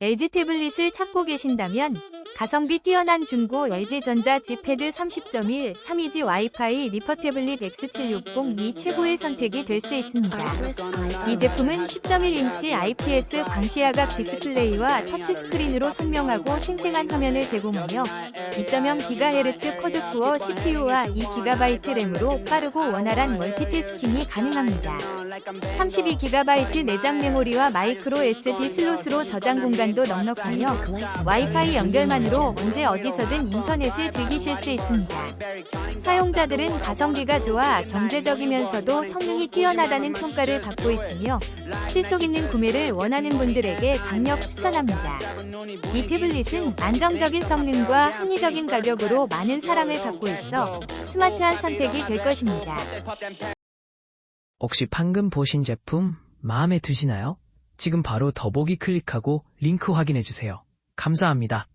LG 태블릿을 찾고 계신다면 가성비 뛰어난 중고 LG전자 G패드 30.1 3인지 와이파이 리퍼 태블릿 X760이 최고의 선택이 될 수 있습니다. 이 제품은 10.1인치 IPS 광시야각 디스플레이와 터치스크린으로 선명하고 생생한 화면을 제공하며 2.0GHz 쿼드코어 CPU와 2GB 램으로 빠르고 원활한 멀티태스킹이 가능합니다. 32GB 내장 메모리와 마이크로 SD 슬롯으로 저장 공간도 넉넉하며 와이파이 연결만 으로 언제 어디서든 인터넷을 즐기실 수 있습니다. 사용자들은 가성비가 좋아 경제적이면서도 성능이 뛰어나다는 평가를 받고 있으며 실속 있는 구매를 원하는 분들에게 강력 추천합니다. 이 태블릿은 안정적인 성능과 합리적인 가격으로 많은 사랑을 받고 있어 스마트한 선택이 될 것입니다. 혹시 방금 보신 제품 마음에 드시나요? 지금 바로 더보기 클릭하고 링크 확인해주세요. 감사합니다.